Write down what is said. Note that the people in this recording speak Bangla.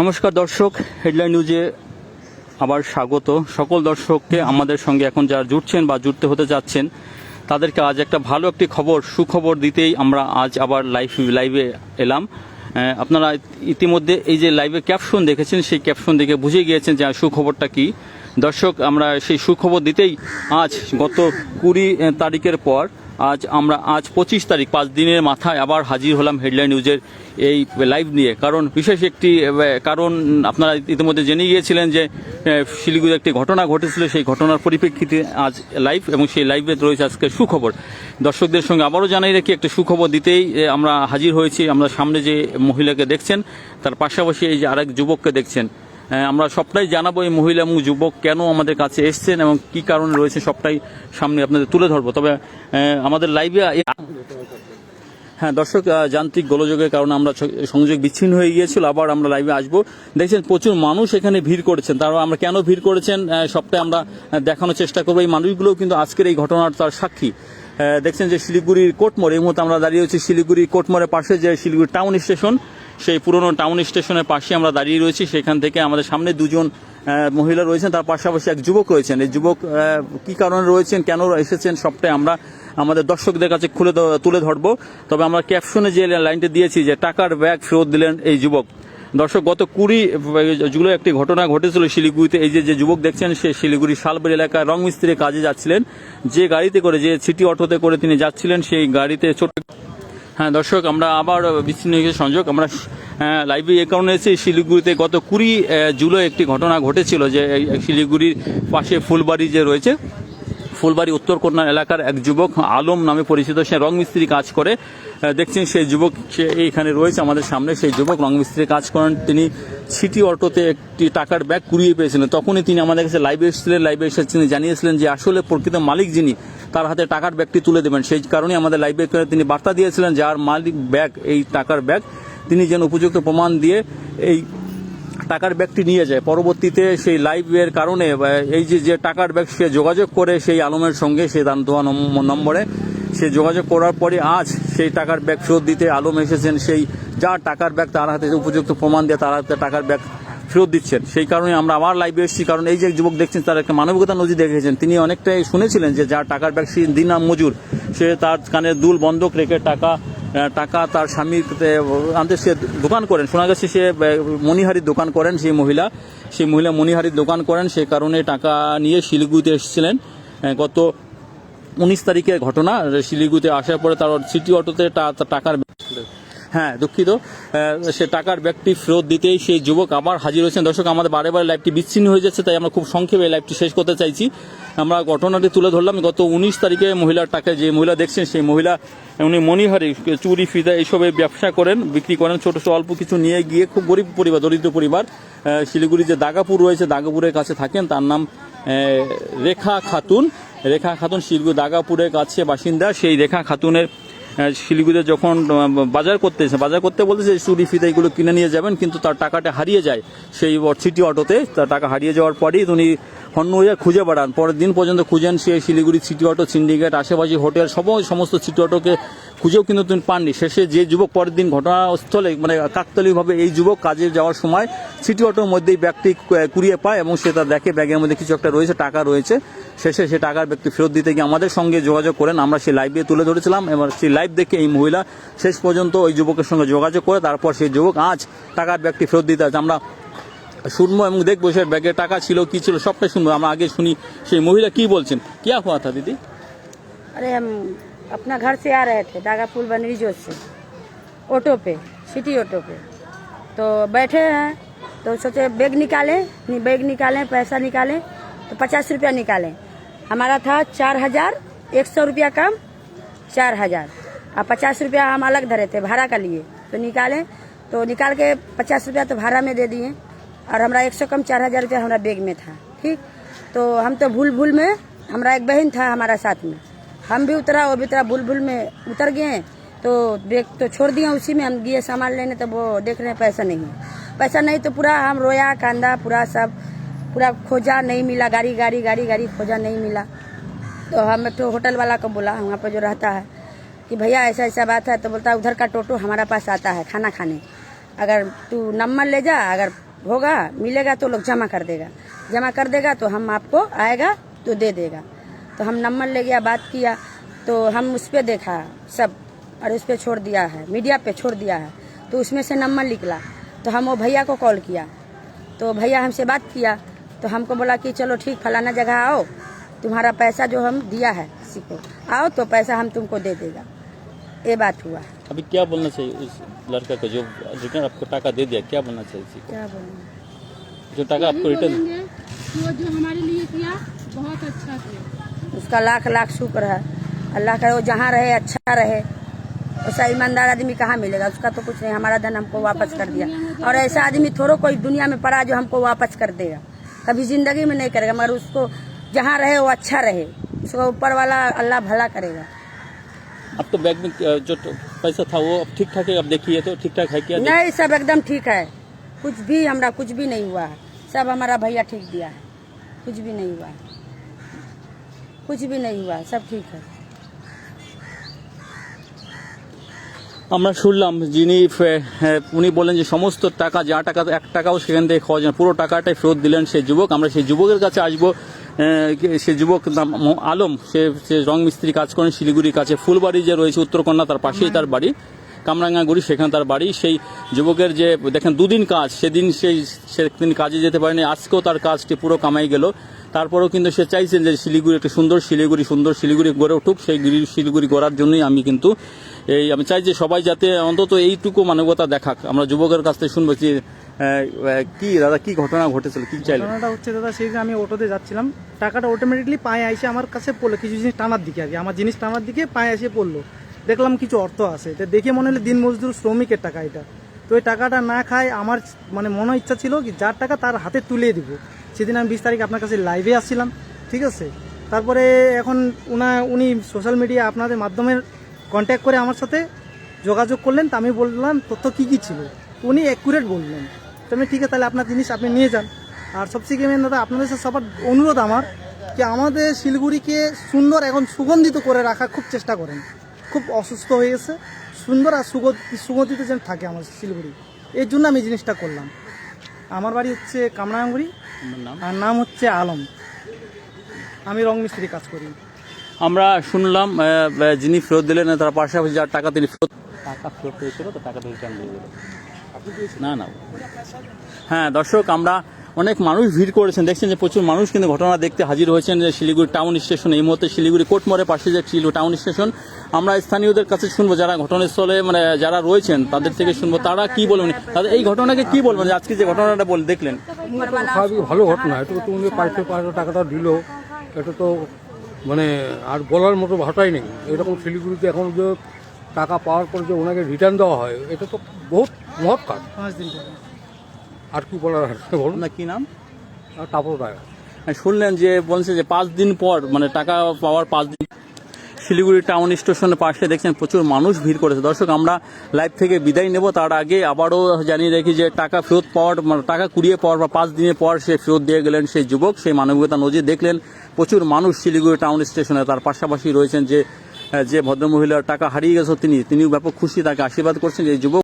নমস্কার দর্শক হেডলাইন নিউজে আবার স্বাগত। সকল দর্শককে আমাদের সঙ্গে এখন যারা জুটছেন বা জুটতে হতে যাচ্ছেন, তাদেরকে আজ একটা ভালো একটি খবর, সুখবর দিতেই আমরা আজ আবার লাইভ লাইভে এলাম। আপনারা ইতিমধ্যে এই যে লাইভে ক্যাপশন দেখেছেন, সেই ক্যাপশন দেখে বুঝে গিয়েছেন যে সুখবরটা কি। দর্শক, আমরা সেই সুখবর দিতেই আজ গত কুড়ি তারিখের পর আজ আমরা আজ পঁচিশ তারিখ পাঁচ দিনের মাথায় আবার হাজির হলাম হেডলাইন নিউজের এই লাইভ নিয়ে। কারণ বিশেষ একটি কারণ আপনারা ইতিমধ্যে জেনে গিয়েছিলেন যে আহ, শিলিগুড়িতে একটি ঘটনা ঘটেছিল। সেই ঘটনার পরিপ্রেক্ষিতে আজ লাইভ এবং সেই লাইভে রয়েছে আজকে সুখবর। দর্শকদের সঙ্গে আবারও জানাই রাখি একটা সুখবর দিতেই আমরা হাজির হয়েছি। আমরা সামনে যে মহিলাকে দেখছেন তার পাশাপাশি এই যে আরেক যুবককে দেখছেন। আমরা সবটাই জানাব এই মহিলা এবং যুবক কেন আমাদের কাছে এসছেন এবং কি কারণে রয়েছে সবটাই সামনে আপনাদের তুলে ধরবো। তবে আমাদের লাইভে হ্যাঁ দর্শক যান্ত্রিক গোলযোগের কারণে আমরা সংযোগ বিচ্ছিন্ন হয়ে গিয়েছিল, আবার আমরা লাইভে আসব। দেখছেন, প্রচুর মানুষ এখানে ভিড় করেছেন। তারা আমরা কেন ভিড় করেছেন সবটাই আমরা দেখানোর চেষ্টা করব। এই মানুষগুলোও কিন্তু আজকের এই ঘটনার তার সাক্ষী। দেখছেন যে শিলিগুড়ির কোটমোড়, এই মুহূর্তে আমরা দাঁড়িয়ে আছি শিলিগুড়ি কোটমোড়ের পাশে যে শিলিগুড়ি টাউন স্টেশন। সেই পুরনো টাউন স্টেশনের পাশে আমরা দাঁড়িয়ে রয়েছি। সেখান থেকে আমাদের সামনে দুজন মহিলা রয়েছেন। তার পাশাপাশি এক যুবক রয়েছেন। এই যুবক কি কারণে রয়েছেন, কেন এসেছেন, সবটাই আমরা আমাদের দর্শকদের কাছে খুলে তুলে ধরবো। তবে আমরা ক্যাপশনে যে লাইনটা দিয়েছি যে, টাকার ব্যাগ ফেরত দিলেন এই যুবক। দর্শক, গত কুড়ি জুলাই একটি ঘটনা ঘটেছিল শিলিগুড়িতে। এই যে যে যুবক দেখছেন, সে শিলিগুড়ি শালবাড়ি এলাকায় রং মিস্ত্রির কাজে যাচ্ছিলেন। যে গাড়িতে করে, যে সিটি অটোতে করে তিনি যাচ্ছিলেন, সেই গাড়িতে ছোট হ্যাঁ দর্শক, আমরা আবার বিচ্ছিন্ন হয়ে সংযোগ। আমরা লাইভে এ কারণে এসেছি, শিলিগুড়িতে গত কুড়ি জুলাই একটি ঘটনা ঘটেছিল যে শিলিগুড়ির পাশে ফুলবাড়ি যে রয়েছে, ফুলবাড়ি উত্তর কন্যা এলাকার এক যুবক আলম নামে পরিচিত, সে রং মিস্ত্রি কাজ করে দেখছেন সেই যুবক, সে এইখানে রয়েছে আমাদের সামনে, সেই যুবক রং মিস্ত্রি কাজ করেন। তিনি সিটি অটোতে একটি টাকার ব্যাগ কুড়িয়ে পেয়েছিলেন। তখনই তিনি আমাদের কাছে লাইভে এসেছিলেন লাইভে এসে তিনি জানিয়েছিলেন যে আসলে প্রকৃত মালিক যিনি তার হাতে টাকার ব্যাগটি তুলে দেবেন। সেই কারণে আমাদের লাইভে তিনি বার্তা দিয়েছিলেন যার মালিক ব্যাগ, এই টাকার ব্যাগ, তিনি যেন উপযুক্ত প্রমাণ দিয়ে এই টাকার ব্যাগটি নিয়ে যায়। পরবর্তীতে সেই লাইভের কারণে এই যে যে টাকার ব্যাগ সে যোগাযোগ করে সেই আলমের সঙ্গে, সে দান নম- নম্বরে সে যোগাযোগ করার পরে আজ সেই টাকার ব্যাগ ফেরত দিতে আলম এসেছেন। সেই যার টাকার ব্যাগ তার হাতে উপযুক্ত প্রমাণ দিয়ে তার হাতে টাকার ব্যাগ ফেরত দিচ্ছেন। সেই কারণে আমরা আবার লাইভে এসেছি, কারণ এই যে যুবক দেখছেন, তার একটা মানবিকতা নজির দেখেছেন। তিনি অনেকটাই শুনেছিলেন যে যার টাকার ব্যাগ সে মজুর। সে তার কানে দুল বন্ধক রেখে টাকা টাকা তার স্বামীর আনতে সে দোকান করেন। শোনা গেছে সে মণিহারির দোকান করেন, সেই মহিলা। সেই মহিলা মণিহারির দোকান করেন সেই কারণে টাকা নিয়ে শিলিগুড়িতে এসেছিলেন। গত উনিশ তারিখের ঘটনা, শিলিগুড়িতে আসার পরে তার সিটি অটোতে টাকার হ্যাঁ দুঃখিত। সে টাকার ব্যাগটি ফেরত দিতেই সেই যুবক আবার হাজির হয়েছেন। দর্শক, আমাদের বারে বারে লাইভটি বিচ্ছিন্ন হয়ে যাচ্ছে, তাই আমরা খুব সংক্ষেপে লাইভটি শেষ করতে চাইছি। আমরা ঘটনাটি তুলে ধরলাম। গত উনিশ তারিখে মহিলার টাকায় যে মহিলা দেখছেন, সেই মহিলা, উনি মণিহারি, চুরি, ফিদা এইসবের ব্যবসা করেন, বিক্রি করেন, ছোট ছোট, অল্প কিছু নিয়ে গিয়ে খুব গরিব পরিবার, দরিদ্র পরিবার শিলিগুড়ি যে দাগাপুর রয়েছে, দাগাপুরের কাছে থাকেন। তার নাম রেখা খাতুন। রেখা খাতুন শিলিগুড়ি দাগাপুরের কাছে বাসিন্দা। সেই রেখা খাতুনের শিলিগুড়িতে যখন বাজার করতে এসে, বাজার করতে বলতেছে চুরি ফিতা এগুলো কিনে নিয়ে যাবেন, কিন্তু তার টাকাটা হারিয়ে যায়। সেই সিটি অটোতে তার টাকা হারিয়ে যাওয়ার পরেই উনি হন্য হয়ে খুঁজে বেড়ান। পরের দিন পর্যন্ত খুঁজেন সে শিলিগুড়ি সিটি অটো সিন্ডিকেট আশেপাশে হোটেল সব সমস্ত সিটি অটোকে খুঁজেও কিন্তু তিনি পাননি। শেষে যে যুবক পরের দিন ঘটনাস্থলে মানে কাকতালীয়ভাবে এই যুবক কাজে যাওয়ার সময় সিটি অটোর মধ্যেই ব্যাগটি কুড়িয়ে পায় এবং সে তার দেখে ব্যাগের মধ্যে কিছু একটা রয়েছে, টাকা রয়েছে। শেষে সে টাকার ব্যক্তি ফেরত দিতে গিয়ে আমাদের সঙ্গে যোগাযোগ করেন আমরা সেই লাইভে তুলে ধরেছিলাম এবার সেই লাইভ দেখে এই মহিলা শেষ পর্যন্ত ওই যুবকের সঙ্গে যোগাযোগ করে তারপর সেই যুবক আজ টাকার ব্যাগটি ফেরত দিতে আছে আমরা শুনবো এবং দেখবো সে ব্যাগে টাকা ছিল কি ছিল সবটাই শুনবো আমরা আগে শুনি সেই মহিলা কি বলছেন কি হুয়া থা দিদি अरे हम अपना घर से आ रहे थे दागा पुल बनरी जोत से ऑटो पे सिटी ऑटो पे तो बैठे हैं तो सोचे बैग निकाले नहीं बैग निकालें पैसा निकालें तो पचास रुपया निकालें हमारा था चार हज़ार एक सौ रुपया कम, चार हज़ार। और पचास रुपया हम अलग धरे थे भाड़ा का लिए। तो निकाले तो निकाल के पचास रुपया तो भाड़ा में दे दिए। और हमारा एक सौ कम चार हज़ार रुपया हमारा बैग में था, ठीक? तो हम तो भूल भूल में, हमारा एक बहन था हमारा साथ में। हम भी उतरा, वो भी उतरा भूल भूल में उतर गए। तो बैग तो छोड़ दिया, उसी में हम गए सामान लेने तो वो देख रहे हैं, पैसा नहीं पैसा नहीं तो पूरा हम रोया, कांदा, पूरा सब पूरा खोजा नहीं मिला, गाड़ी गाड़ी गाड़ी गाड़ी खोजा नहीं मिला। तो हम तो होटल वाला को बोला, वहाँ पर जो रहता है, कि भैया ऐसा ऐसा बात है तो बोलता है, उधर का टोटो हमारा पास आता है खाना खाने। अगर तू नंबर ले जा, अगर होगा, मिलेगा तो लोग जमा कर देगा। जमा कर देगा तो हम आपको आएगा तो दे देगा। तो हम नंबर ले गया, बात किया तो हम उस पर देखा, सब, और उस पर छोड़ दिया है, मीडिया पे छोड़ दिया है तो उसमें से नंबर निकला। तो हम वो भैया को कॉल किया। तो भैया हमसे बात किया तो हमको बोला कि चलो ठीक फलाना जगह आओ। तुम्हारा पैसा जो हम दिया है किसी को आओ तो पैसा हम तुमको दे देगा। ये बात हुआ। अभी क्या बोलना चाहिए उस लड़का को? जो रिटर्न आपको टाका दे दिया क्या बोलना चाहिए इसी को? क्या बोलूँ जो टाका आपको रिटर्न वो जो हमारे लिए किया बहुत अच्छा किया। उसका लाख लाख शुक्र है। अल्लाह का वो जहाँ रहे अच्छा रहे। ऐसा ईमानदार आदमी कहाँ मिलेगा? उसका तो कुछ नहीं। हमारा धन हमको वापस कर दिया। और ऐसा आदमी थोड़ो कोई दुनिया में पड़ा जो हमको वापस कर देगा। कभी ज़िंदगी में नहीं करेगा मगर उसको जहाँ रहे वो अच्छा रहे। उसको ऊपर वाला अल्लाह भला करेगा। अब तो बैग में जो ट- पैसा था वो अब ठीक ठाक है? अब देखिए तो ठीक ठाक है क्या? नहीं सब एकदम ठीक है। कुछ भी हमारा कुछ भी नहीं हुआ। है सब हमारा भैया ठीक दिया। है कुछ भी नहीं हुआ। है कुछ भी नहीं हुआ सब ठीक है। আমরা শুনলাম যিনি উনি বলেন যে সমস্ত টাকা, যা টাকা, এক টাকাও সেখান থেকে যায় পুরো টাকাটাই ফেরত দিলেন সেই যুবক। আমরা সেই যুবকের কাছে আসব সে যুবক আলম। সে সে রং মিস্ত্রি কাজ করেন শিলিগুড়ির কাছে। ফুলবাড়ি যে রয়েছে উত্তরকন্যা, তার পাশেই তার বাড়ি। কামরাঙ্গাগুড়ি, সেখানে তার বাড়ি। সেই যুবকের যে, দেখেন, দুদিন কাজ, সেদিন সেই, সেদিন কাজে যেতে পারেনি, আজকেও তার কাজটি পুরো কামাই গেল। তারপরেও কিন্তু সে চাইছেন যে শিলিগুড়ি একটা সুন্দর শিলিগুড়ি সুন্দর শিলিগুড়ি গড়ে উঠুক, সেই শিলিগুড়ি গড়ার জন্যই আমি কিন্তু এই, আমি চাই যে সবাই যাতে অন্তত এইটুকু মানবতা দেখাক। আমরা যুবকের কাছ থেকে শুনব যে কি, দাদা, কি ঘটনা ঘটেছিল, কি চাইলেন? ঘটনাটা হচ্ছে, দাদা, সেই যে আমি অটোতে যাচ্ছিলাম, টাকাটা অটোমেটিকলি পায়ে এসে আমার কাছে পড়ল, কিছু জিনিস টানার দিকে আর কি। আমার জিনিস টানার দিকে পায়ে এসে পড়ল। দেখলাম কিছু অর্থ আছে। তো দেখে মনে হলো দিন মজদুর শ্রমিকের টাকা এটা। তো ওই টাকাটা না খায় আমার মানে মনে ইচ্ছা ছিল কি যার টাকা তার হাতে তুলে দিব। সেদিন আমি বিশ তারিখ আপনার কাছে লাইভে আসছিলাম, ঠিক আছে? তারপরে এখন উনা, উনি সোশ্যাল মিডিয়া আপনাদের মাধ্যমে কন্ট্যাক্ট করে আমার সাথে যোগাযোগ করলেন। তা আমি বললাম, তথ্য কী কী ছিল? উনি অ্যাকুরেট বললেন। তো আমি ঠিক আছে, তাহলে আপনার জিনিস আপনি নিয়ে যান। আর সবচেয়ে মেন দাদা, আপনাদের সাথে সবার অনুরোধ আমার যে আমাদের শিলিগুড়িকে সুন্দর এখন সুগন্ধিত করে রাখার খুব চেষ্টা করেন। খুব অসুস্থ হয়ে গেছে। সুন্দর আর সুগতি সুগতিতে যেন থাকে আমার শিলিগুড়ি। এর জন্য আমি এই জিনিসটা করলাম। আমার বাড়ি হচ্ছে কামরাঙ্গুড়ি। আর নাম হচ্ছে আলম। আমি রং মিস্ত্রি কাজ করি। আমরা শুনলাম যিনি ফেরত দিলেন তারা পাশাপাশি যার টাকা তিনি ফেরত টাকা ফেরত পেয়েছিল তো টাকাটা রিটার্ন দিয়ে দিল। না না। হ্যাঁ দর্শক, আমরা অনেক মানুষ ভিড় করেছেন, দেখছেন যে প্রচুর মানুষ কিন্তু ঘটনা দেখতে হাজির হয়েছেন যে শিলিগুড়ি টাউন স্টেশন। এই মুহূর্তে শিলিগুড়ি কোর্টমোড়ের পাশে যে শিলিগুড়ি টাউন স্টেশন, আমরা স্থানীয়দের কাছে শুনব, যারা ঘটনাস্থলে মানে যারা রয়েছেন, তাদের থেকে শুনব, তারা কি বলবেন? তাদের এই ঘটনাকে কি বলবেন আজকে যে ঘটনাটা বল, দেখলেন? স্বাভাবিক ভালো ঘটনা, এটা তুমি পাঁচশো পারো টাকাটা দিল। এটা তো মানে আর বলার মতো ভাষাই নেই। এরকম শিলিগুড়িতে এখন যে টাকা পাওয়ার পর যে ওনাকে রিটার্ন দেওয়া হয়, এটা তো বহুত মহৎ কাজ। পাঁচ দিন পরে। আর কি বলার বলুন? আপনার কি নাম? তাপর রায়। হ্যাঁ, শুনলেন যে বলছে যে পাঁচ দিন পর মানে টাকা পাওয়ার পাঁচ দিন শিলিগুড়ি টাউন স্টেশনের পাশে দেখছেন প্রচুর মানুষ ভিড় করেছে। দর্শক আমরা লাইভ থেকে বিদায় নেব। তার আগে আবারও জানিয়ে রাখি যে টাকা ফেরত পাওয়ার মানে টাকা কুড়িয়ে পাওয়ার বা পাঁচ দিনের পর সে ফেরত দিয়ে গেলেন সেই যুবক। সেই মানবিকতা নজির দেখলেন প্রচুর মানুষ শিলিগুড়ি টাউন স্টেশনে। তার পাশাপাশি রয়েছেন যে যে ভদ্রমহিলার টাকা হারিয়ে গেছে তিনি তিনিও ব্যাপক খুশি তাকে আশীর্বাদ করছেন যে এই যুবক